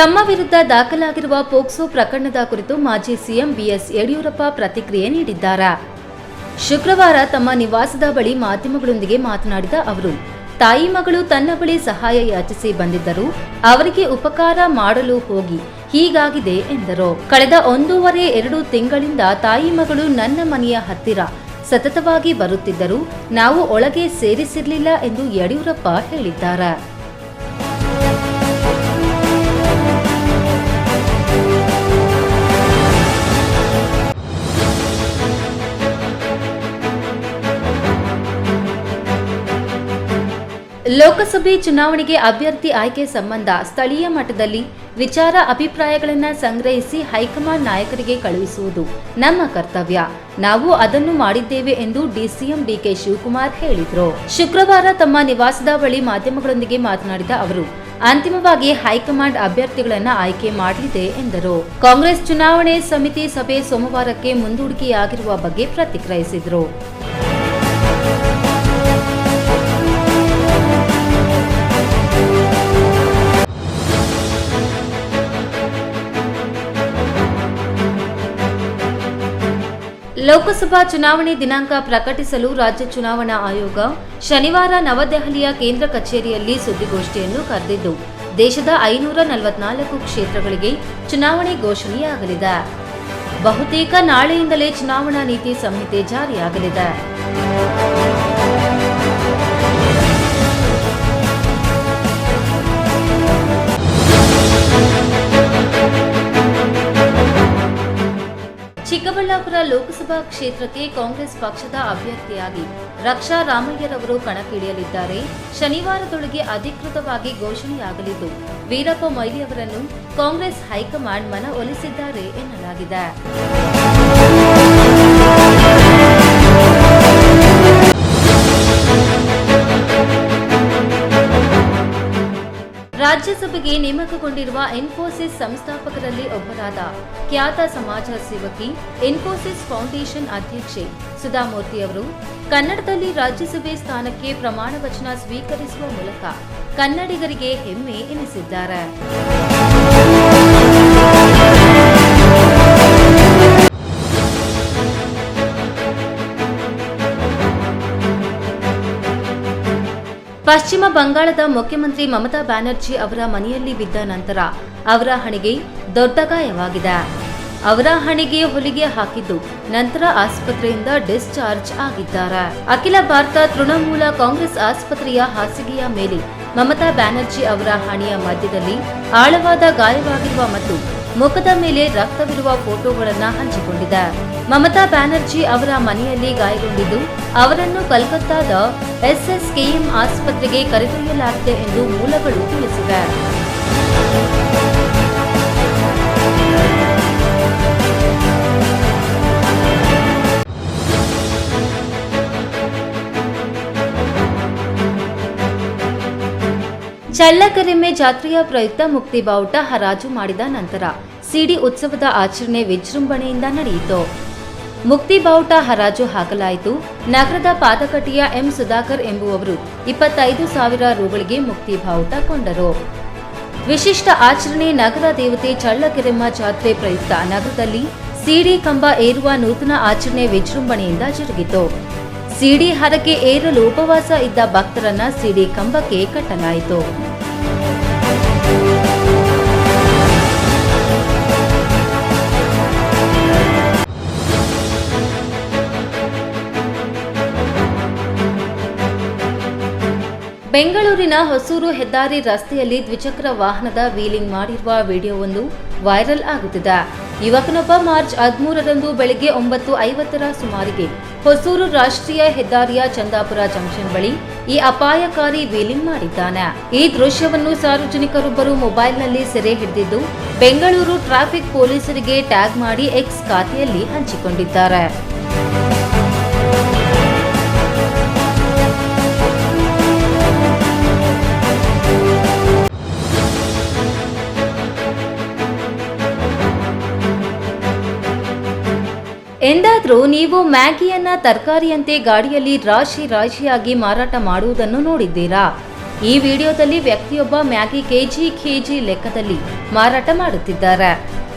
ತಮ್ಮ ವಿರುದ್ಧ ದಾಖಲಾಗಿರುವ ಪೋಕ್ಸೋ ಪ್ರಕರಣದ ಕುರಿತು ಮಾಜಿ ಸಿಎಂ ಬಿಎಸ್ ಯಡಿಯೂರಪ್ಪ ಪ್ರತಿಕ್ರಿಯೆ ನೀಡಿದ್ದಾರೆ. ಶುಕ್ರವಾರ ತಮ್ಮ ನಿವಾಸದ ಬಳಿ ಮಾಧ್ಯಮಗಳೊಂದಿಗೆ ಮಾತನಾಡಿದ ಅವರು, ತಾಯಿ ಮಗಳು ತನ್ನ ಬಳಿ ಸಹಾಯ ಯಾಚಿಸಿ ಬಂದಿದ್ದರು ಅವರಿಗೆ ಉಪಕಾರ ಮಾಡಲು ಹೋಗಿ, ಹೀಗಾಗಿದೆ ಎಂದರು. ಕಳೆದ ಒಂದೂವರೆ ಎರಡು ತಿಂಗಳಿಂದ ತಾಯಿ ಮಗಳು ನನ್ನ ಮನೆಯ ಹತ್ತಿರ ಸತತವಾಗಿ ಬರುತ್ತಿದ್ದರು ನಾವು ಒಳಗೆ ಸೇರಿಸಿರಲಿಲ್ಲ ಎಂದು ಯಡಿಯೂರಪ್ಪ ಹೇಳಿದ್ದಾರೆ. ಲೋಕಸಭೆ ಚುನಾವಣೆಗೆ ಅಭ್ಯರ್ಥಿ ಆಯ್ಕೆ ಸಂಬಂಧ ಸ್ಥಳೀಯ ಮಟ್ಟದಲ್ಲಿ ವಿಚಾರ ಅಭಿಪ್ರಾಯಗಳನ್ನು ಸಂಗ್ರಹಿಸಿ ಹೈಕಮಾಂಡ್ ನಾಯಕರಿಗೆ ಕಳುಹಿಸುವುದು ನಮ್ಮ ಕರ್ತವ್ಯ. ನಾವು ಅದನ್ನು ಮಾಡಿದ್ದೇವೆ ಎಂದು ಡಿಸಿಎಂ ಡಿಕೆ ಶಿವಕುಮಾರ್ ಹೇಳಿದರು. ಶುಕ್ರವಾರ ತಮ್ಮ ನಿವಾಸದ ಬಳಿ ಮಾಧ್ಯಮಗಳೊಂದಿಗೆ ಮಾತನಾಡಿದ ಅವರು, ಅಂತಿಮವಾಗಿ ಹೈಕಮಾಂಡ್ ಅಭ್ಯರ್ಥಿಗಳನ್ನ ಆಯ್ಕೆ ಮಾಡಲಿದೆ ಎಂದರು. ಕಾಂಗ್ರೆಸ್ ಚುನಾವಣೆ ಸಮಿತಿ ಸಭೆ ಸೋಮವಾರಕ್ಕೆ ಮುಂದೂಡಿಕೆಯಾಗಿರುವ ಬಗ್ಗೆ ಪ್ರತಿಕ್ರಿಯಿಸಿದರು. ಲೋಕಸಭಾ ಚುನಾವಣೆ ದಿನಾಂಕ ಪ್ರಕಟಿಸಲು ರಾಜ್ಯ ಚುನಾವಣಾ ಆಯೋಗ ಶನಿವಾರ ನವದೆಹಲಿಯ ಕೇಂದ್ರ ಕಚೇರಿಯಲ್ಲಿ ಸುದ್ದಿಗೋಷ್ಠಿಯನ್ನು ಕರೆದಿದ್ದು, ದೇಶದ ಐನೂರ ನಲವತ್ನಾಲ್ಕು ಕ್ಷೇತ್ರಗಳಿಗೆ ಚುನಾವಣೆ ಘೋಷಣೆಯಾಗಲಿದೆ. ಬಹುತೇಕ ನಾಳೆಯಿಂದಲೇ ಚುನಾವಣಾ ನೀತಿ ಸಂಹಿತೆ ಜಾರಿಯಾಗಲಿದೆ. ಚಿಕ್ಕಬಳ್ಳಾಪುರ ಲೋಕಸಭಾ ಕ್ಷೇತ್ರಕ್ಕೆ ಕಾಂಗ್ರೆಸ್ ಪಕ್ಷದ ಅಭ್ಯರ್ಥಿಯಾಗಿ ರಕ್ಷಾ ರಾಮಯ್ಯರವರು ಕಣಕ್ಕಿಳಿಯಲಿದ್ದಾರೆ. ಶನಿವಾರದೊಳಗೆ ಅಧಿಕೃತವಾಗಿ ಘೋಷಣೆಯಾಗಲಿದ್ದು, ವೀರಪ್ಪ ಮೊಯ್ಲಿ ಅವರನ್ನು ಕಾಂಗ್ರೆಸ್ ಹೈಕಮಾಂಡ್ ಮನವೊಲಿಸಿದ್ದಾರೆ ಎನ್ನಲಾಗಿದೆ. ರಾಜ್ಯಸಭೆಗೆ ನೇಮಕಗೊಂಡಿರುವ ಇನ್ಫೋಸಿಸ್ ಸಂಸ್ಥಾಪಕರಲ್ಲಿ ಒಬ್ಬರಾದ ಖ್ಯಾತ ಸಮಾಜ ಸೇವಕಿ ಇನ್ಫೋಸಿಸ್ ಫೌಂಡೇಶನ್ ಅಧ್ಯಕ್ಷೆ ಸುಧಾಮೂರ್ತಿ ಅವರು, ಕನ್ನಡದಲ್ಲಿ ರಾಜ್ಯಸಭೆ ಸ್ಥಾನಕ್ಕೆ ಪ್ರಮಾಣ ವಚನ ಸ್ವೀಕರಿಸುವ ಮೂಲಕ ಕನ್ನಡಿಗರಿಗೆ ಹೆಮ್ಮೆ ಎನಿಸಿದ್ದಾರೆ. ಪಶ್ಚಿಮ ಬಂಗಾಳದ ಮುಖ್ಯಮಂತ್ರಿ ಮಮತಾ ಬ್ಯಾನರ್ಜಿ ಅವರ ಮನೆಯಲ್ಲಿ ಬಿದ್ದ ನಂತರ ಅವರ ಹಣೆಗೆ ದೊಡ್ಡ ಗಾಯವಾಗಿದೆ. ಅವರ ಹಣೆಗೆ ಹೊಲಿಗೆ ಹಾಕಿದ್ದು ನಂತರ ಆಸ್ಪತ್ರೆಯಿಂದ ಡಿಸ್ಚಾರ್ಜ್ ಆಗಿದ್ದಾರೆ. ಅಖಿಲ ಭಾರತ ತೃಣಮೂಲ ಕಾಂಗ್ರೆಸ್ ಆಸ್ಪತ್ರೆಯ ಹಾಸಿಗೆಯ ಮೇಲೆ ಮಮತಾ ಬ್ಯಾನರ್ಜಿ ಅವರ ಹಣೆಯ ಮಧ್ಯದಲ್ಲಿ ಆಳವಾದ ಗಾಯವಾಗಿರುವ ಮತ್ತು ಮುಖದ ಮೇಲೆ ರಕ್ತವಿರುವ ಫೋಟೋಗಳನ್ನು ಹಂಚಿಕೊಂಡಿದೆ ಮಮತಾ ಬ್ಯಾನರ್ಜಿ ಅವರ ಮನೆಯಲ್ಲಿ ಗಾಯಗೊಂಡಿದ್ದು, ಅವರನ್ನು ಕಲ್ಕತ್ತಾದ ಎಸ್ಎಸ್ಕೆಎಂ ಆಸ್ಪತ್ರೆಗೆ ಕರೆದೊಯ್ಯಲಾಗಿದೆ ಎಂದು ಮೂಲಗಳು ತಿಳಿಸಿವೆ. ಚಳ್ಳಕೆರೆಮ್ಮೆ ಜಾತ್ರೆಯ ಪ್ರಯುಕ್ತ ಮುಕ್ತಿ ಬಾವುಟ ಹರಾಜು ಮಾಡಿದ ನಂತರ ಸಿಡಿ ಉತ್ಸವದ ಆಚರಣೆ ವಿಜೃಂಭಣೆಯಿಂದ ನಡೆಯಿತು. ಮುಕ್ತಿ ಬಾವುಟ ಹರಾಜು ಹಾಕಲಾಯಿತು. ನಗರದ ಪಾದಕಟ್ಟಿಯ ಎಂ ಸುಧಾಕರ್ ಎಂಬುವವರು ಇಪ್ಪತ್ತೈದು ಸಾವಿರ ರುಗಳಿಗೆ ಮುಕ್ತಿ ಬಾವುಟ ಕೊಂಡರು. ವಿಶಿಷ್ಟ ಆಚರಣೆ ನಗರ ದೇವತೆ ಚಳ್ಳಕೆರೆಮ್ಮ ಜಾತ್ರೆ ಪ್ರಯುಕ್ತ ನಗರದಲ್ಲಿ ಸಿಡಿ ಕಂಬ ಏರುವ ನೂತನ ಆಚರಣೆ ವಿಜೃಂಭಣೆಯಿಂದ ಜರುಗಿತು. ಸಿಡಿ ಹರಕೆ ಏರಲು ಉಪವಾಸ ಇದ್ದ ಭಕ್ತರನ್ನ ಸಿಡಿ ಕಂಬಕ್ಕೆ ಕಟ್ಟಲಾಯಿತು. ಬೆಂಗಳೂರಿನ ಹೊಸೂರು ಹೆದ್ದಾರಿ ರಸ್ತೆಯಲ್ಲಿ ದ್ವಿಚಕ್ರ ವಾಹನದ ವೀಲಿಂಗ್ ಮಾಡಿರುವ ವಿಡಿಯೋವೊಂದು ವೈರಲ್ ಆಗುತ್ತಿದೆ. ಯುವಕನೊಬ್ಬ ಮಾರ್ಚ್ ಹದಿಮೂರರಂದು ಬೆಳಗ್ಗೆ ಒಂಬತ್ತು ಐವತ್ತರ ಸುಮಾರಿಗೆ ಹೊಸೂರು ರಾಷ್ಟ್ರೀಯ ಹೆದ್ದಾರಿಯ ಚಂದಾಪುರ ಜಂಕ್ಷನ್ ಬಳಿ ಈ ಅಪಾಯಕಾರಿ ವೀಲಿಂಗ್ ಮಾಡಿದ್ದಾನೆ. ಈ ದೃಶ್ಯವನ್ನು ಸಾರ್ವಜನಿಕರೊಬ್ಬರು ಮೊಬೈಲ್ನಲ್ಲಿ ಸೆರೆ ಹಿಡಿದಿದ್ದು, ಬೆಂಗಳೂರು ಟ್ರಾಫಿಕ್ ಪೊಲೀಸರಿಗೆ ಟ್ಯಾಗ್ ಮಾಡಿ ಎಕ್ಸ್ ಖಾತೆಯಲ್ಲಿ ಹಂಚಿಕೊಂಡಿದ್ದಾರೆ. ಎಂದಾದ್ರೂ ನೀವು ಮ್ಯಾಗಿಯನ್ನ ತರಕಾರಿಯಂತೆ ಗಾಡಿಯಲ್ಲಿ ರಾಶಿ ರಾಶಿಯಾಗಿ ಮಾರಾಟ ಮಾಡುವುದನ್ನು ನೋಡಿದ್ದೀರಾ? ಈ ವಿಡಿಯೋದಲ್ಲಿ ವ್ಯಕ್ತಿಯೊಬ್ಬ ಮ್ಯಾಗಿ ಕೆಜಿ ಕೆಜಿ ಲೆಕ್ಕದಲ್ಲಿ ಮಾರಾಟ ಮಾಡುತ್ತಿದ್ದಾರೆ.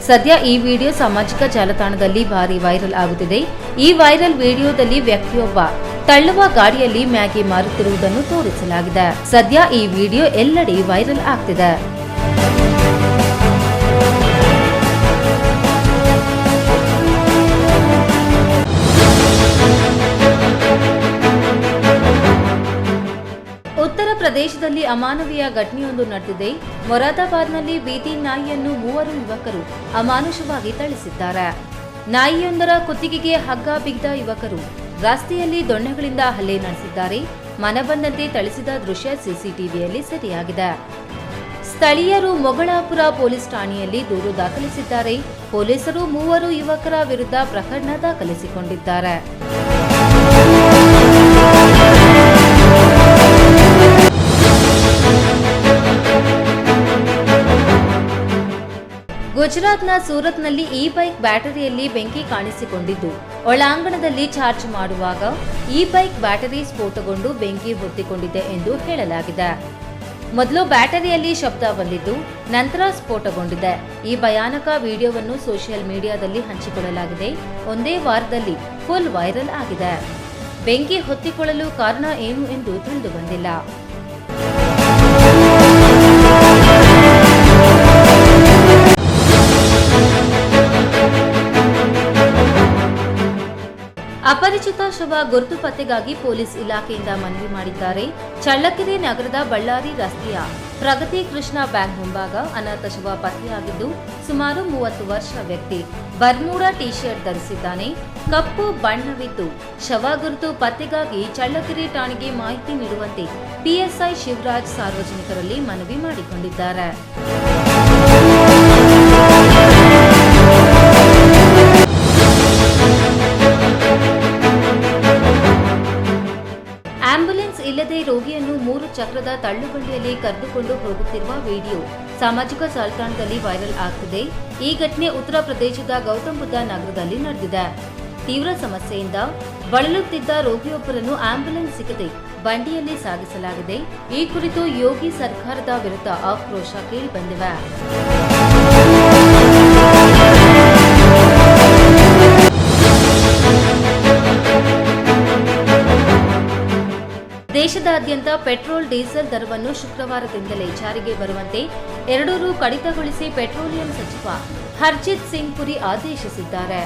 ಸದ್ಯ ಈ ವಿಡಿಯೋ ಸಾಮಾಜಿಕ ಜಾಲತಾಣದಲ್ಲಿ ಭಾರಿ ವೈರಲ್ ಆಗುತ್ತಿದೆ. ಈ ವೈರಲ್ ವಿಡಿಯೋದಲ್ಲಿ ವ್ಯಕ್ತಿಯೊಬ್ಬ ತಳ್ಳುವ ಗಾಡಿಯಲ್ಲಿ ಮ್ಯಾಗಿ ಮಾರುತ್ತಿರುವುದನ್ನು ತೋರಿಸಲಾಗಿದೆ. ಸದ್ಯ ಈ ವಿಡಿಯೋ ಎಲ್ಲೆಡೆ ವೈರಲ್ ಆಗ್ತಿದೆ. ಅಮಾನವೀಯ ಘಟನೆಯೊಂದು ನಡೆದಿದೆ. ಮೊರಾದಾಬಾದ್ನಲ್ಲಿ ಬೀದಿ ನಾಯಿಯನ್ನು ಮೂವರು ಯುವಕರು ಅಮಾನುಷವಾಗಿ ಥಳಿಸಿದ್ದಾರೆ. ನಾಯಿಯೊಂದರ ಕುತ್ತಿಗೆಗೆ ಹಗ್ಗ ಬಿಗ್ದ ಯುವಕರು ರಸ್ತೆಯಲ್ಲಿ ದೊಣ್ಣೆಗಳಿಂದ ಹಲ್ಲೆ ನಡೆಸಿದ್ದಾರೆ. ಮನಬಂದಂತೆ ಥಳಿಸಿದ ದೃಶ್ಯ ಸಿಸಿಟಿವಿಯಲ್ಲಿ ಸೆರೆಯಾಗಿದೆ. ಸ್ಥಳೀಯರು ಮೊಗಳಾಪುರ ಪೊಲೀಸ್ ಠಾಣೆಯಲ್ಲಿ ದೂರು ದಾಖಲಿಸಿದ್ದಾರೆ. ಪೊಲೀಸರು ಮೂವರು ಯುವಕರ ವಿರುದ್ಧ ಪ್ರಕರಣ ದಾಖಲಿಸಿಕೊಂಡಿದ್ದಾರೆ. ಗುಜರಾತ್ನ ಸೂರತ್ನಲ್ಲಿ ಈ ಬೈಕ್ ಬ್ಯಾಟರಿಯಲ್ಲಿ ಬೆಂಕಿ ಕಾಣಿಸಿಕೊಂಡಿದ್ದು. ಒಳಾಂಗಣದಲ್ಲಿ ಚಾರ್ಜ್ ಮಾಡುವಾಗ ಈ ಬೈಕ್ ಬ್ಯಾಟರಿ ಸ್ಫೋಟಗೊಂಡು ಬೆಂಕಿ ಹೊತ್ತಿಕೊಂಡಿದೆ ಎಂದು ಹೇಳಲಾಗಿದೆ. ಮೊದಲು ಬ್ಯಾಟರಿಯಲ್ಲಿ ಶಬ್ದ ಬಂದಿದ್ದು, ನಂತರ ಸ್ಫೋಟಗೊಂಡಿದೆ. ಈ ಭಯಾನಕ ವಿಡಿಯೋವನ್ನು ಸೋಷಿಯಲ್ ಮೀಡಿಯಾದಲ್ಲಿ ಹಂಚಿಕೊಳ್ಳಲಾಗಿದೆ. ಒಂದೇ ವಾರದಲ್ಲಿ ಫುಲ್ ವೈರಲ್ ಆಗಿದೆ. ಬೆಂಕಿ ಹೊತ್ತಿಕೊಳ್ಳಲು ಕಾರಣ ಏನು ಎಂದು ತಿಳಿದು ಬಂದಿಲ್ಲ. ಗುರುತು ಪತ್ತೆಗಾಗಿ ಪೊಲೀಸ್ ಇಲಾಖೆಯಿಂದ ಮನವಿ ಮಾಡಿದ್ದಾರೆ. ಚಳ್ಳಕೆರೆ ನಗರದ ಬಳ್ಳಾರಿ ರಸ್ತೆಯ ಪ್ರಗತಿ ಕೃಷ್ಣ ಬ್ಯಾಂಕ್ ಮುಂಭಾಗ ಅನಾಥ ಶವ ಪತ್ತೆಯಾಗಿದ್ದು, ಸುಮಾರು ಮೂವತ್ತು ವರ್ಷ ವ್ಯಕ್ತಿ ಬರ್ಮೂಡಾ ಟಿ ಶರ್ಟ್ ಧರಿಸಿದ್ದಾನೆ. ಕಪ್ಪು ಬಣ್ಣವಿದ್ದು ಶವ ಗುರುತು ಪತ್ತೆಗಾಗಿ ಚಳ್ಳಕೆರೆ ಠಾಣೆಗೆ ಮಾಹಿತಿ ನೀಡುವಂತೆ ಪಿಎಸ್ಐ ಶಿವರಾಜ್ ಸಾರ್ವಜನಿಕರಲ್ಲಿ ಮನವಿ ಮಾಡಿಕೊಂಡಿದ್ದಾರೆ. ಚಕ್ರದ ತಳ್ಳುಬಳ್ಳಿಯಲ್ಲಿ ಕರೆದುಕೊಂಡು ಹೋಗುತ್ತಿರುವ ವಿಡಿಯೋ ಸಾಮಾಜಿಕ ಜಾಲತಾಣದಲ್ಲಿ ವೈರಲ್ ಆಗ್ತಿದೆ. ಈ ಘಟನೆ ಉತ್ತರ ಪ್ರದೇಶದ ಗೌತಮ್ ಬುದ್ಧ ನಗರದಲ್ಲಿ ನಡೆದಿದೆ. ತೀವ್ರ ಸಮಸ್ಯೆಯಿಂದ ಬಳಲುತ್ತಿದ್ದ ರೋಗಿಯೊಬ್ಬರನ್ನು ಆಂಬ್ಯುಲೆನ್ಸ್ ಸಿಗದೆ ಬಂಡಿಯಲ್ಲಿ ಸಾಗಿಸಲಾಗಿದೆ. ಈ ಕುರಿತು ಯೋಗಿ ಸರ್ಕಾರದ ವಿರುದ್ಧ ಆಕ್ರೋಶ ಕೇಳಿಬಂದಿವೆ ದೇಶದಾದ್ಯಂತ ಪೆಟ್ರೋಲ್, ಡೀಸೆಲ್ ದರವನ್ನು ಶುಕ್ರವಾರದಿಂದಲೇ ಜಾರಿಗೆ ಬರುವಂತೆ ಎರಡೂರು ಕಡಿತಗೊಳಿಸಿ ಪೆಟ್ರೋಲಿಯಂ ಸಚಿವ ಹರ್ಜಿತ್ ಸಿಂಗ್ ಪುರಿ ಆದೇಶಿಸಿದ್ದಾರೆ.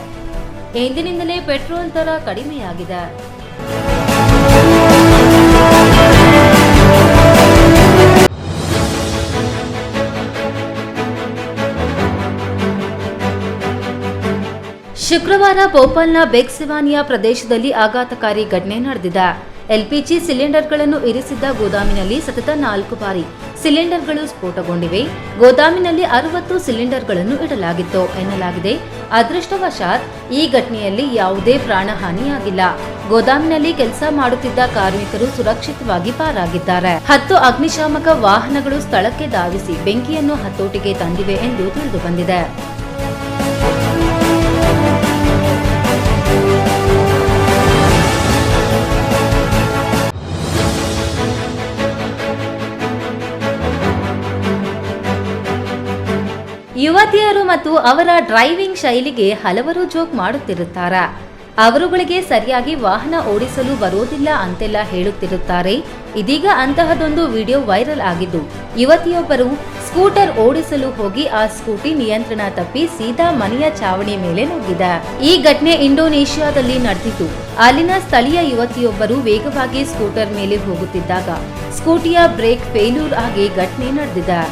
ಇಂದಿನಿಂದಲೇ ಪೆಟ್ರೋಲ್ ದರ ಕಡಿಮೆಯಾಗಿದೆ. ಶುಕ್ರವಾರ ಭೋಪಾಲ್ನ ಬೆಕ್ಸಿವಾನಿಯಾ ಪ್ರದೇಶದಲ್ಲಿ ಆಘಾತಕಾರಿ ಘಟನೆ ನಡೆದಿದೆ. ಎಲ್ಪಿಜಿ ಸಿಲಿಂಡರ್ಗಳನ್ನು ಇರಿಸಿದ್ದ ಗೋದಾಮಿನಲ್ಲಿ ಸತತ ನಾಲ್ಕು ಬಾರಿ ಸಿಲಿಂಡರ್ಗಳು ಸ್ಫೋಟಗೊಂಡಿವೆ. ಗೋದಾಮಿನಲ್ಲಿ ಅರವತ್ತು ಸಿಲಿಂಡರ್ಗಳನ್ನು ಇಡಲಾಗಿತ್ತು ಎನ್ನಲಾಗಿದೆ. ಅದೃಷ್ಟವಶಾತ್ ಈ ಘಟನೆಯಲ್ಲಿ ಯಾವುದೇ ಪ್ರಾಣಹಾನಿಯಾಗಿಲ್ಲ. ಗೋದಾಮಿನಲ್ಲಿ ಕೆಲಸ ಮಾಡುತ್ತಿದ್ದ ಕಾರ್ಮಿಕರು ಸುರಕ್ಷಿತವಾಗಿ ಪಾರಾಗಿದ್ದಾರೆ. ಹತ್ತು ಅಗ್ನಿಶಾಮಕ ವಾಹನಗಳು ಸ್ಥಳಕ್ಕೆ ಧಾವಿಸಿ ಬೆಂಕಿಯನ್ನು ಹತೋಟಿಗೆ ತಂದಿವೆ ಎಂದು ತಿಳಿದು ಯುವತಿಯರು ಮತ್ತು ಅವರ ಡ್ರೈವಿಂಗ್ ಶೈಲಿಗೆ ಹಲವರು ಜೋಕ್ ಮಾಡುತ್ತಿರುತ್ತಾರೆ. ಅವರುಗಳಿಗೆ ಸರಿಯಾಗಿ ವಾಹನ ಓಡಿಸಲು ಬರೋದಿಲ್ಲ ಅಂತೆಲ್ಲ ಹೇಳುತ್ತಿರುತ್ತಾರೆ. ಇದೀಗ ಅಂತಹದೊಂದು ವಿಡಿಯೋ ವೈರಲ್ ಆಗಿದ್ದು, ಯುವತಿಯೊಬ್ಬರು ಸ್ಕೂಟರ್ ಓಡಿಸಲು ಹೋಗಿ ಆ ಸ್ಕೂಟಿ ನಿಯಂತ್ರಣ ತಪ್ಪಿ ಸೀದಾ ಮನೆಯ ಚಾವಣಿ ಮೇಲೆ ನುಗ್ಗಿದ. ಈ ಘಟನೆ ಇಂಡೋನೇಷ್ಯಾದಲ್ಲಿ ನಡೆದಿತು ಅಲ್ಲಿನ ಸ್ಥಳೀಯ ಯುವತಿಯೊಬ್ಬರು ವೇಗವಾಗಿ ಸ್ಕೂಟರ್ ಮೇಲೆ ಹೋಗುತ್ತಿದ್ದಾಗ ಸ್ಕೂಟಿಯ ಬ್ರೇಕ್ ಫೇಲ್ಯೂರ್ ಆಗಿ ಘಟನೆ ನಡೆದಿದೆ.